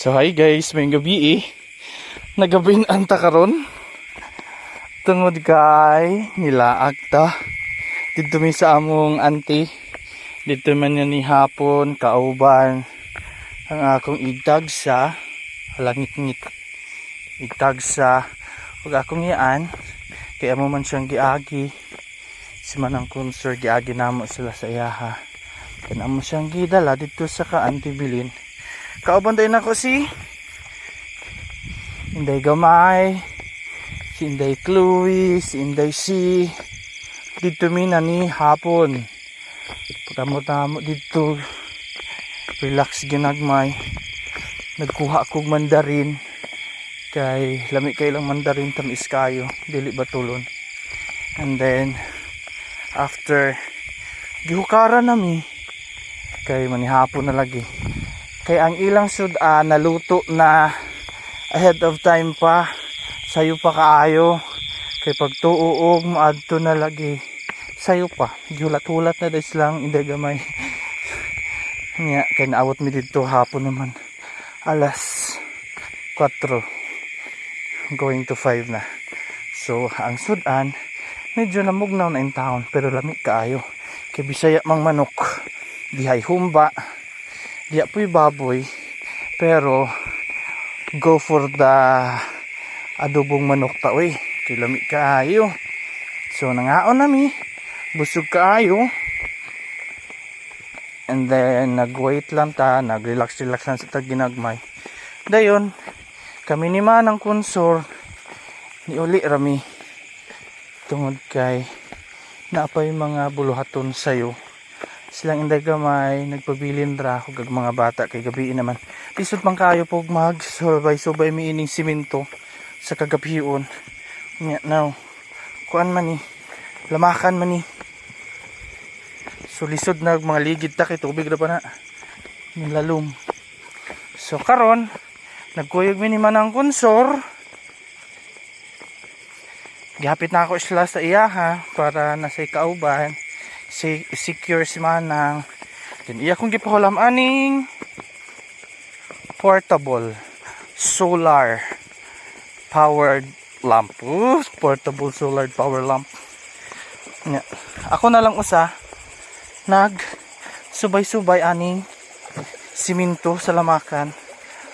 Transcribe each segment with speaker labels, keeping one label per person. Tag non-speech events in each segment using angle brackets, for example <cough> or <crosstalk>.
Speaker 1: So hi guys, may gabi eh. Nagabin anta karon. Tungod kay nila akta. Dito mi sa among auntie. Dito man yan ni hapon kauban ang akong igtag sa halangit-ngit. Igtag sa ug akong iyaan kaya mo man siyang giagi. Si manang konsor giagi namo sila sa iyaha. Kaya mo siyang gidala dito sa ka auntie Bilin. Kauban tayo na ko si Inday Gamay, si Inday Chloe, si Inday Si. Dito mi na ni hapon. Pagkamot-amot dito. Relax ginagmay. Nagkuha kog mandarin. Kay lami kay lang mandarin tamis kayo. Dili batulon. And then after gihukara nami kay manihapon na lagi kay ang ilang suda naluto na ahead of time pa. Sayo pa kaayo. Kay pag tuuog maadto na lagi sayo pa. Gihulat-hulat na des lang inday gamay. <laughs> Nga kay naawat mi dito hapon naman. Alas 4 going to 5 na. So ang sudan medyo namugnaw na in town pero lamig kaayo. Kay bisaya mang manok. Dihay humba Diya po'y baboy. Pero, go for the adobong manok ta, uy. Kilami kaayo. So, nangaon nami. Busog kaayo. And then, nag-wait lang ta. Nag-relax-relax lang sa taginagmay. Dayon, kami ni Manang Konsor, ni Uli Rami, tungod kay naapay mga buluhaton sayo silang inday gamay nagpabilin ra kog ang mga bata kay gabi naman. Lisod man kayo pog mag subay subay miining simento sa kagabion nya now kuan man ni lamakan man ni. So lisod na mga ligid ta kay tubig ra pa na. Nilalum. So karon nagkuyog mi ni manang konsor. Gihapit na ako isla sa iya ha para nasa kauban si secure si manang. Then iya kong gipahulam. Aning portable solar powered lamp. Ooh, portable solar power lamp. Nya, ako na lang usa. Nag subay-subay aning siminto sa lamakan.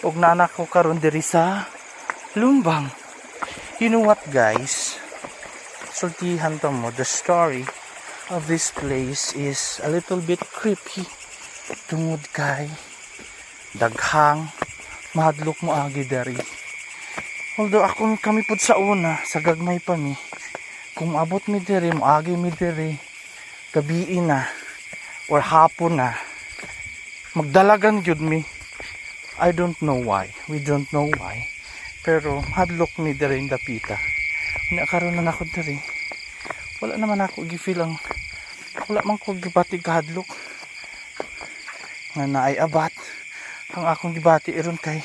Speaker 1: Ug nanak ko karon diri sa lumbang. You know what guys? Sultihan to mo the story of this place is a little bit creepy. Tungod kay daghang mahadlok mo agi dari. Although ako kami pud sa una sa gagmay pa mi kung abot mi diri mo agi mi diri gabi na or hapon na magdalagan gyud mi. I don't know why. We don't know why. Pero hadlok mi diri ang dapita Nya karon na nako diri. Wala naman ako gifeel ang wala man ko gibatig kahadlok nga naay abat. Ang akong gibati iron kay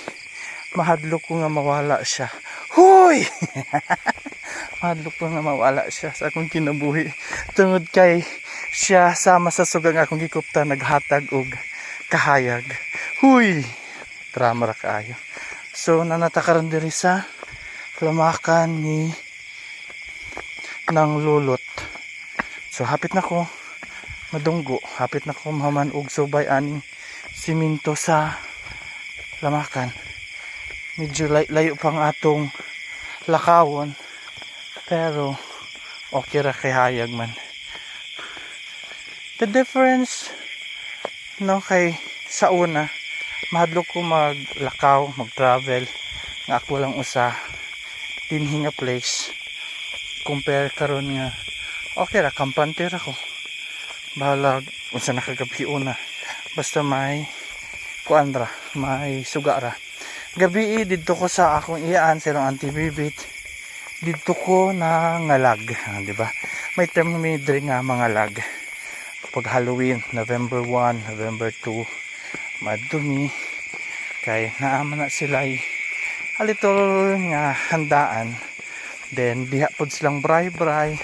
Speaker 1: mahadlok ko nga mawala siya. Huy! <laughs> Mahadlok ko nga mawala siya sa akong kinabuhi. Tungod kay siya sama sa sugang akong gikupta naghatag og kahayag. Huy! Drama ra kaayo. So nanatakaran diri sa lamakan ni ng lulot. So hapit na ko madunggo. Hapit na ko mahaman og subay aning siminto sa lamakan. Medyo lay layo pang atong lakawon pero okay ra kay hayag man. The difference no kay sa una mahadlok ko maglakaw mag travel nga ako lang usa. Dinhi nga place. Compare karon nga okay ra kampante ra ko bahala unsa nakagabi una. Basta may kuan ra may suga ra. Gabi didto ko sa akong iyaan sa ilang antibibit. Didto ko na ngalag di ba? May term may nga mga lag. Pag Halloween November 1 November 2 madumi. Kay naama na sila ay a little nga handaan. Then diha pod silang bray-bray.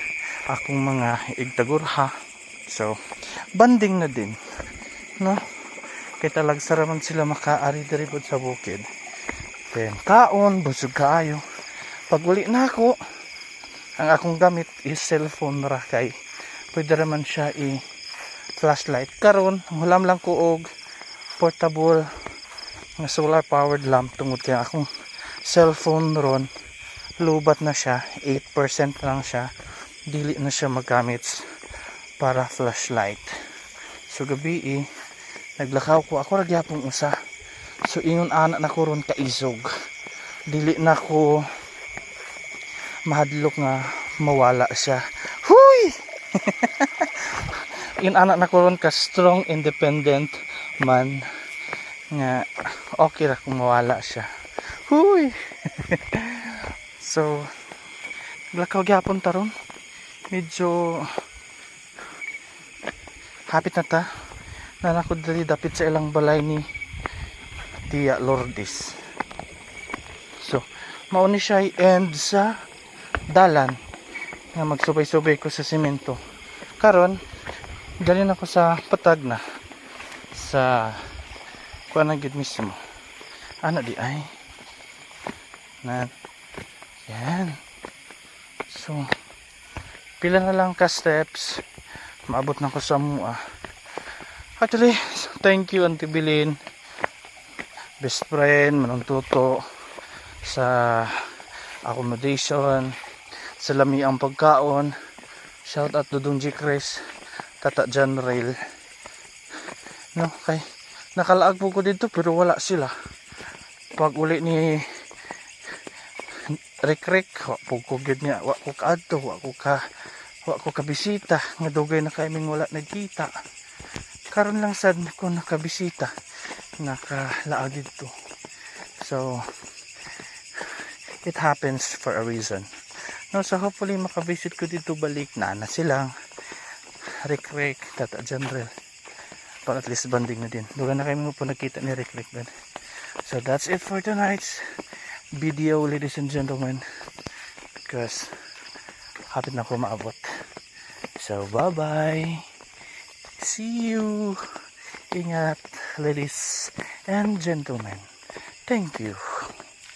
Speaker 1: Akong mga igtagurha so banding na din no? Kay talag saraman sila makaari diri pod sa bukid. Then kaon busog kaayo pag uli na ako ang akong gamit is cellphone ra kay pwede raman siya i flashlight. Karon hulam lang ko og portable nga solar powered lamp tungod kay akong cellphone ron lubat na siya 8% lang siya dili na siya magamit para flashlight. So gabi eh, naglakaw ko. Ako ragyapong usa. So ingon anak na ko ron kaisog dili na ko mahadlok nga mawala siya. Huy! <laughs> In anak na ko ron ka strong independent man nga okay ra kung mawala siya. Huy! <laughs> So naglakaw gyapon taron medyo hapit na ta. Na ako dali dapit sa ilang balay ni Tia Lourdes. So mauni siya end sa dalan nga magsubay-subay ko sa simento. Karon dali na ako sa patag na sa kuan gid mismo. Ana di ay? Na yan. So pila na lang ka steps maabot na ko sa mua actually thank you Auntie Bilin. Best friend manong tuto sa accommodation sa lami ang pagkaon. Shout out to Dong G. Chris Tata John Rail. No kay nakalaag po ko dito pero wala sila. Pag uli ni Rick Rick wa po ko gyud niya wa ko kaadto wa ko ka wa ko kabisita nga dugay na kay ming wala nagkita. Karon lang sad ko nakabisita nakalaag dito. So it happens for a reason. No so hopefully makabisit ko dito balik na na silang Rick Rick Tata General para at least banding na din. Duga na kayo mo po nakita ni Rick Rick doon so that's it for tonight's video ladies and gentlemen. Because hapit na ako maabot so bye bye see you. Ingat ladies and gentlemen. Thank you